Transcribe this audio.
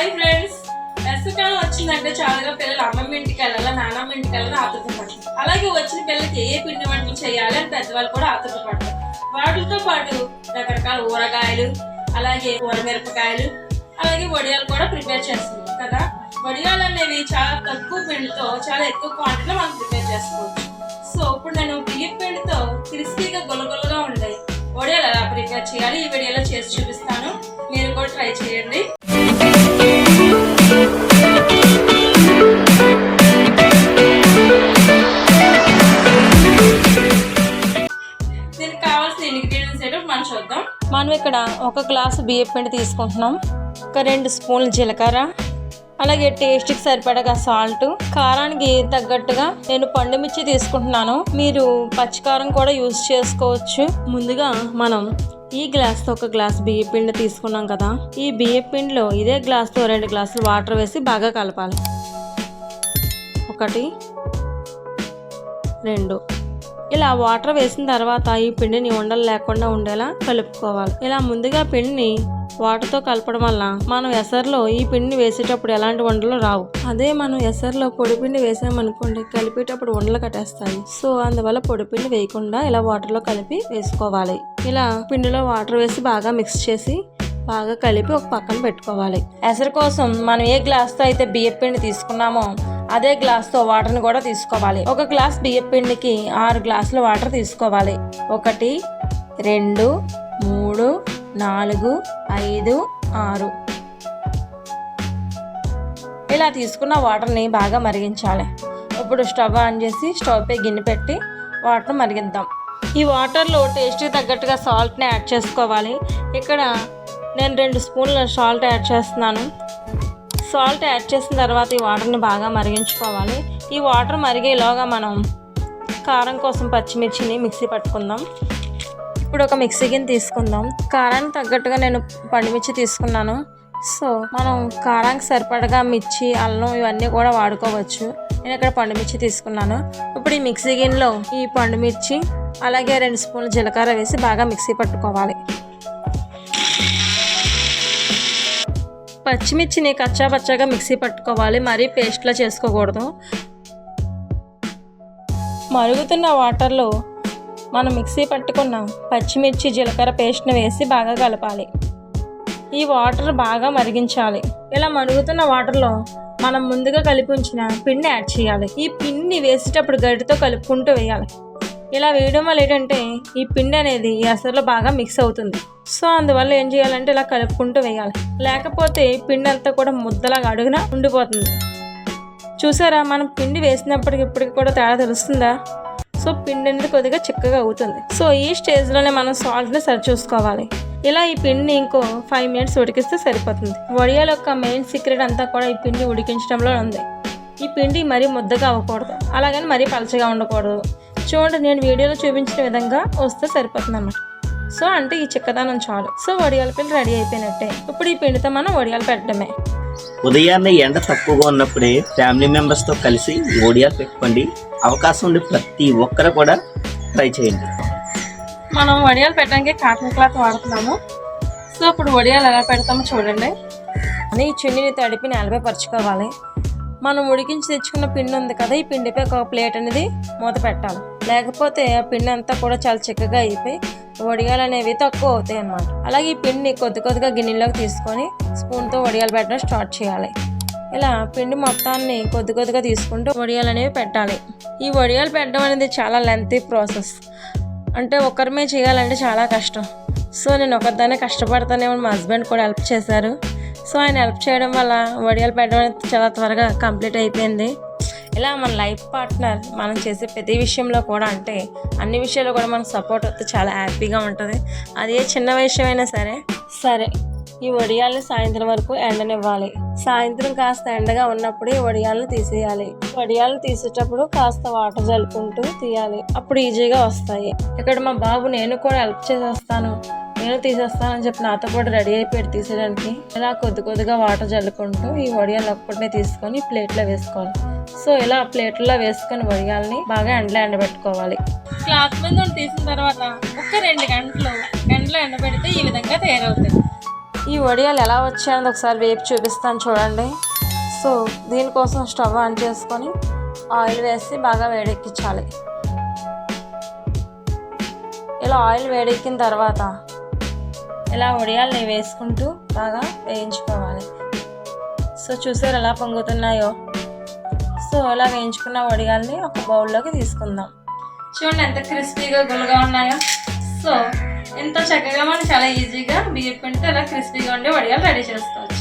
Hi friends. వేసవికాలం వచ్చిందంటే చాలా పిల్లలు అమ్మమ్మ ఇంటికి వెళ్ళాలి నానమ్మ ఇంటికి వెళ్ళాలని ఆతృత పడతారు. అలాగే వచ్చిన పిల్లలకి ఏ పిండి వంటలు చేయాలి అని పెద్దవాళ్ళు కూడా ఆతృత పడతారు. వాటితో పాటు రకరకాల ఊరగాయలు అలాగే ఊరమిరపకాయలు అలాగే వడియాలు కూడా ప్రిపేర్ చేస్తుంది కదా. వడియాలు అనేవి చాలా తక్కువ పిండితో చాలా ఎక్కువ క్వాంటిటీలో మనం ప్రిపేర్ చేసుకోవచ్చు. సో ఇప్పుడు నేను బియ్యం పిండితో క్రిస్పీగా గుల్లగుల్లగా ఉండే వడియాలు ఎలా ప్రిపేర్ చేయాలి ఈ వీడియోలో చేసి చూపిస్తాను. మీరు కూడా ట్రై చేయండి. ఇక్కడ ఒక గ్లాసు బియ్యం పిండి తీసుకుంటున్నాం. ఒక రెండు స్పూన్లు జీలకర్ర. అలాగే టేస్ట్కి సరిపడగా సాల్ట్ కారానికి తగ్గట్టుగా నేను పండు మిర్చి తీసుకుంటున్నాను. మీరు పచ్చికారం కూడా యూజ్ చేసుకోవచ్చు. ముందుగా మనం ఈ గ్లాస్తో ఒక గ్లాస్ బియ్య పిండి తీసుకున్నాం కదా. ఈ బియ్య పిండిలో ఇదే గ్లాస్తో రెండు గ్లాసులు వాటర్ వేసి బాగా కలపాలి. ఒకటి రెండు. ఇలా వాటర్ వేసిన తర్వాత ఈ పిండిని ఉండలు లేకుండా ఉండేలా కలుపుకోవాలి. ఇలా ముందుగా పిండిని వాటర్తో కలపడం వల్ల మనం ఎసర్లో ఈ పిండిని వేసేటప్పుడు ఎలాంటి వండలు రావు. అదే మనం ఎసర్లో పొడిపిండి వేసామనుకోండి కలిపేటప్పుడు ఉండలు కట్టేస్తాయి. సో అందువల్ల పొడిపిండి వేయకుండా ఇలా వాటర్లో కలిపి వేసుకోవాలి. ఇలా పిండిలో వాటర్ వేసి బాగా మిక్స్ చేసి బాగా కలిపి ఒక పక్కన పెట్టుకోవాలి. ఎసరు కోసం మనం ఏ గ్లాస్తో అయితే బియ్యం పిండి తీసుకున్నామో అదే గ్లాస్తో వాటర్ని కూడా తీసుకోవాలి. ఒక గ్లాస్ బియ్యం పిండికి ఆరు గ్లాసుల వాటర్ తీసుకోవాలి. ఒకటి రెండు మూడు నాలుగు ఐదు ఆరు. ఇలా తీసుకున్న వాటర్ని బాగా మరిగించాలి. ఇప్పుడు స్టవ్ ఆన్ చేసి స్టవ్ పై గిన్నె పెట్టి వాటర్ మరిగిద్దాం. ఈ వాటర్లో టేస్ట్కి తగ్గట్టుగా సాల్ట్ని యాడ్ చేసుకోవాలి. ఇక్కడ నేను రెండు స్పూన్ల సాల్ట్ యాడ్ చేస్తున్నాను. సాల్ట్ యాడ్ చేసిన తర్వాత ఈ వాటర్ని బాగా మరిగించుకోవాలి. ఈ వాటర్ మరిగేలోగా మనం కారం కోసం పచ్చిమిర్చిని మిక్సీ పట్టుకుందాం. ఇప్పుడు ఒక మిక్సీ గిన్నె తీసుకుందాం. కారానికి తగ్గట్టుగా నేను పండుమిర్చి తీసుకున్నాను. సో మనం కారానికి సరిపడగా మిర్చి అల్లం ఇవన్నీ కూడా వాడుకోవచ్చు. నేను ఇక్కడ పండుమిర్చి తీసుకున్నాను. ఇప్పుడు ఈ మిక్సీ గిన్నెలో ఈ పండుమిర్చి అలాగే రెండు స్పూన్లు జీలకర్ర వేసి బాగా మిక్సీ పట్టుకోవాలి. పచ్చిమిర్చిని కచ్చా పచ్చగా మిక్సీ పట్టుకోవాలి. మరీ పేస్ట్లా చేసుకోకూడదు. మరుగుతున్న వాటర్లో మనం మిక్సీ పట్టుకున్న పచ్చిమిర్చి జీలకర్ర పేస్ట్ని వేసి బాగా కలపాలి. ఈ వాటర్ బాగా మరిగించాలి. ఇలా మరుగుతున్న వాటర్లో మనం ముందుగా కలిపి ఉంచిన పిండి యాడ్ చేయాలి. ఈ పిండి వేసేటప్పుడు గరిటతో కలుపుకుంటూ వేయాలి. ఇలా వేయడం వల్ల ఏంటంటే ఈ పిండి అనేది ఈ అసలు బాగా మిక్స్ అవుతుంది. సో అందువల్ల ఏం చేయాలంటే ఇలా కలుపుకుంటూ వేయాలి. లేకపోతే పిండి అంతా కూడా ముద్దలాగా అడుగున ఉండిపోతుంది. చూసారా? మనం పిండి వేసినప్పటికి ఇప్పటికి కూడా తేడా తెలుస్తుందా? సో పిండి అనేది కొద్దిగా చిక్కగా అవుతుంది. సో ఈ స్టేజ్లోనే మనం సాల్ట్ని సరి చూసుకోవాలి. ఇలా ఈ పిండిని ఇంకో ఫైవ్ మినిట్స్ ఉడికిస్తే సరిపోతుంది. వడియాల యొక్క మెయిన్ సీక్రెట్ అంతా కూడా ఈ పిండి ఉడికించడంలో ఉంది. ఈ పిండి మరీ ముద్దగా అవ్వకూడదు. అలాగని మరీ పలచగా ఉండకూడదు. చూడండి నేను వీడియోలో చూపించిన విధంగా వస్తే సరిపోతుంది అన్నమాట సో అంటే ఈ చిక్కదనం చాలు. సో వడియాల పిండి రెడీ అయిపోయినట్టే. ఇప్పుడు ఈ పిండితో మనం వడియాలు పెట్టడమే. ఉదయాన్నే ఎండ తక్కువగా ఉన్నప్పుడే ఫ్యామిలీ మెంబర్స్తో కలిసి ఓడియాలు పెట్టుకోండి. అవకాశం ఉండే ప్రతి ఒక్కరు కూడా ట్రై చేయండి. మనం వడియాలు పెట్టడానికి కాటన్ క్లాత్ వాడుతున్నాము. సో ఇప్పుడు వడియాలు ఎలా పెడతామో చూడండి. అని ఈ చున్నీని తడిపి నేలపై పరుచుకోవాలి. మనం ఉడికించి తెచ్చుకున్న పిండి ఉంది కదా ఈ పిండిపై ఒక ప్లేట్ అనేది మూత పెట్టాలి. లేకపోతే ఆ పిండి అంతా కూడా చాలా చిక్కగా అయిపోయి వడియాలు అనేవి తక్కువ అవుతాయి అన్నమాట. అలాగే ఈ పిండిని కొద్ది కొద్దిగా గిన్నెలోకి తీసుకొని స్పూన్తో వడియాలు పెట్టడం స్టార్ట్ చేయాలి. ఇలా పిండి మొత్తాన్ని కొద్ది కొద్దిగా తీసుకుంటూ వడియాలు అనేవి పెట్టాలి. ఈ వడియాలు పెట్టడం అనేది చాలా లెంతీ ప్రాసెస్ అంటే ఒకరిమే చేయాలంటే చాలా కష్టం. సో నేను ఒకరిదానే కష్టపడతానేమో మా హస్బెండ్ కూడా హెల్ప్ చేశారు. సో ఆయన హెల్ప్ చేయడం వల్ల వడియాలు పెట్టడం అనేది చాలా త్వరగా కంప్లీట్ అయిపోయింది. ఇలా మన లైఫ్ పార్ట్నర్ మనం చేసే ప్రతి విషయంలో కూడా అంటే అన్ని విషయాల్లో కూడా మనకు సపోర్ట్ వస్తే చాలా హ్యాపీగా ఉంటుంది. అది ఏ చిన్న విషయమైనా సరే సరే ఈ వడియాలను సాయంత్రం వరకు ఎండనివ్వాలి. సాయంత్రం కాస్త ఎండగా ఉన్నప్పుడు ఈ వడియాలను తీసేయాలి. వడియాలను తీసేటప్పుడు కాస్త వాటర్ జలుపుకుంటూ తీయాలి. అప్పుడు ఈజీగా వస్తాయి. ఇక్కడ మా బాబు నేను కూడా హెల్ప్ చేసేస్తాను. నేను తీసేస్తానని చెప్పి నాతో కూడా రెడీ అయిపోయాడు తీసేయడానికి. ఇలా కొద్ది కొద్దిగా వాటర్ జల్లుకుంటూ ఈ వడియాలు ఒక్కటినే తీసుకొని ప్లేట్లో వేసుకోవాలి. సో ఇలా ప్లేట్లో వేసుకొని వడియాల్ని బాగా ఎండలో ఎండబెట్టుకోవాలి. క్లాత్ మీద తీసిన తర్వాత ఒక రెండు గంటలు ఎండలో ఎండబెడితే ఈ విధంగా తయారవుతుంది ఈ వడియాలు ఎలా వచ్చాయని ఒకసారి వేపు చూపిస్తాను చూడండి. సో దీనికోసం స్టవ్ ఆన్ చేసుకొని ఆయిల్ వేసి బాగా వేడెక్కించాలి. ఇలా ఆయిల్ వేడెక్కిన తర్వాత ఇలా వడియాల్ని వేసుకుంటూ బాగా వేయించుకోవాలి. సో చూసారు ఎలా పొంగుతున్నాయో. సో ఇలా వేయించుకున్న వడియాల్ని ఒక బౌల్లోకి తీసుకుందాం. చూడండి ఎంత క్రిస్పీగా గుల్లగా ఉన్నాయో. సో ఎంతో చక్కగా మనం చాలా ఈజీగా బియ్యం పిండితో ఇలా క్రిస్పీగా ఉండే వడియాలు రెడీ చేసుకోవచ్చు.